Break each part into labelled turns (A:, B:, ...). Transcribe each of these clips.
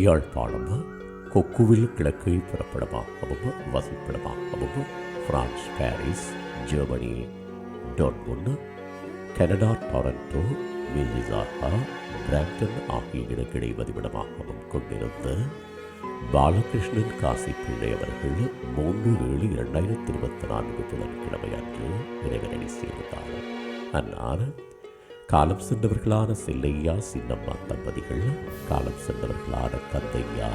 A: யாழ்ப்பாணம் கொக்குவில் கிழக்கை புறப்படமாகவும் வசிப்பிடமாகவும் பிரான்ஸ் பாரிஸ் ஜெர்மனி டோட்முன் கனடா டொரண்டோ மில்லிசாகா பிராம்டன் ஆகிய இடங்களை வதிவிடமாகவும் கொண்டிருந்த பாலகிருஷ்ணன் காசி பிள்ளை அவர்கள் மூன்று ஏழு இரண்டாயிரத்தி இருபத்தி நான்கு புதன்கிழமை அன்று இறைவனடி சேர்ந்தார். அன்னார் காலம் சென்றவர்களான செல்லையா சின்னம்மா தம்பதிகள். காலம் சென்றவர்களான கந்தையா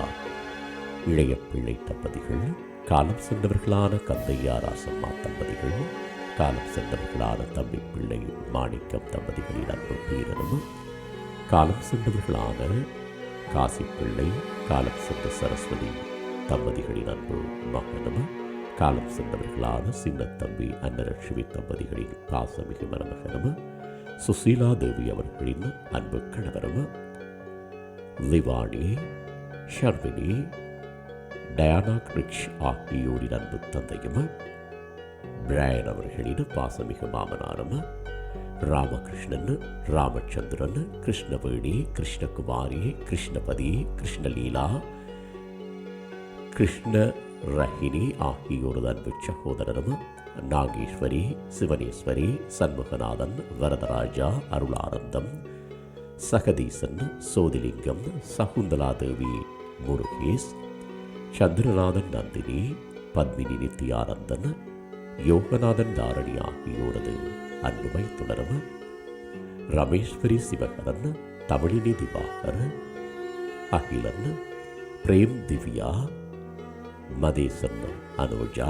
A: இளைய பிள்ளை தம்பதிகள். காலம் சென்றவர்களான கந்தையா ராசம்மா தம்பதிகள். காலம் சென்றவர்களான தம்பி பிள்ளை மாணிக்கம் தம்பதிகளின் அன்பு வீரனும் காலம் சென்றவர்களான காசி பிள்ளை காலம் சென்ற சரஸ்வதி தம்பதிகளின் அன்பு மகனும். காலம் சென்றவர்களான சின்னத்தம்பி அன்னலட்சுமி தம்பதிகளின் பாசமிகு மருமகனும். சுசீலா தேவி அவர்களின் அன்பு கணவரும் லிவானி ஷர்வினி டயானா கிரிக்ஷ் ஆகியோரின் அன்பு தந்தையும் பிராயன் அவர்களின் பாசமிகு மாமனாரும் ராமகிருஷ்ணன் ராமச்சந்திரன் கிருஷ்ணவேணி கிருஷ்ணகுமாரி கிருஷ்ணபதி கிருஷ்ணலீலா கிருஷ்ண ரஹினி ஆகியோரது அன்பு சகோதரரும் நாகேஸ்வரி சிவனேஸ்வரி சண்முகநாதன் வரதராஜா அருளானந்தம் சகதீசன் சோதிலிங்கம் சகுந்தலாதேவி முருகேஷ் சந்திரநாதன் நந்தினி பத்மினி நித்யானந்தன் யோகநாதன் தாரணி ஆகியோரது அன்புமை தொடரும். Rameswari Sivakaran Thamizhini Divakar Akilan Prem Divya Mathesan Anuja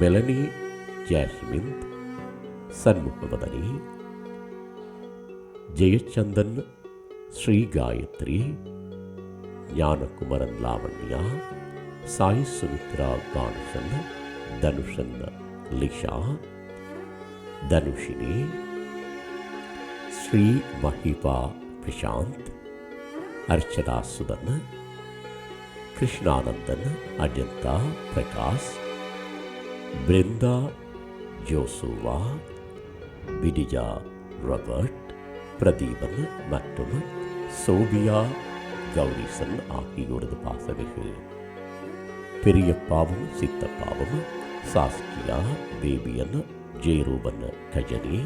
A: Melanie Jasmine Shanmugavathani Jeyachanthan Sri Gayathri Gnanakumaran Lavanya Sai Sumithra Kanushan Thanushan Lisha Thanushini Sri Mahipa Prasanth Archana Suthan Krishnananthan Ajantha Prakash Brintha Joshua Vidija Robert Pratheepan மற்றும் Sophia Gowrisan ஆகியோரது பாசமிகு பெரியப்பாவும் சித்தப்பாவும் Saskia Fabian Jeyaruban Kajani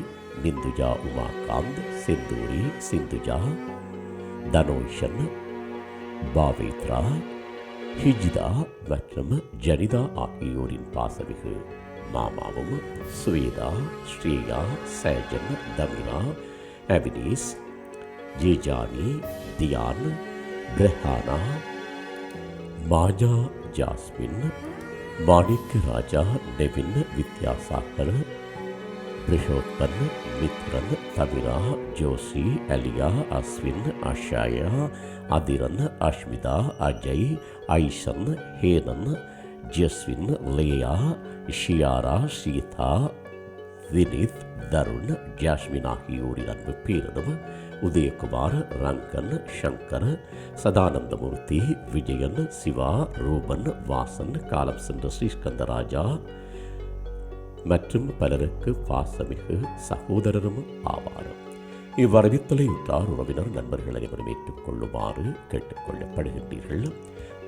A: Ninthuja Umakanth Senthoori Sinthuja Thanoshan Pavethra Hijitha மற்றும் ஜனிதா ஆகியோரின் பாசமிகு මාමාවම සුවීදා ශ්‍රීයා සෑජන දමිනා ඇවිනිස් ජීජානී දියාන බ්‍රහානා මාජා ජාස්මින්න මාඩික්්‍ය රාජා දෙවින්න විද්‍යාසාකර ප්‍රශෝත්පන්න මිත්‍රන තමිරා ජෝසී ඇලියා අස්වින්න අශ්‍යයා අධිරන්න අශ්මිතා අජයි අයිෂන්න හේනන්න ஜஸ்வின் லேயா ஷியாரா சீதா வினித் தருண் ஜாஸ்மின் ஆகியோரின் அன்பு பேரிடம் உதயகுமார் ரங்கன் சங்கர் சதானந்தமூர்த்தி விஜயன் சிவா ரூபன் வாசன் காலம் சென்ற ஸ்ரீஸ்கந்தராஜா மற்றும் பலருக்கு பாசமிகு சகோதரரும் ஆவார் இவ்வரவித்தலை உற்றார் உறவினர் நண்பர்கள் அனைவரும் ஏற்றுக்கொள்ளுமாறு கேட்டுக்கொள்ளப்படுகின்றீர்கள்.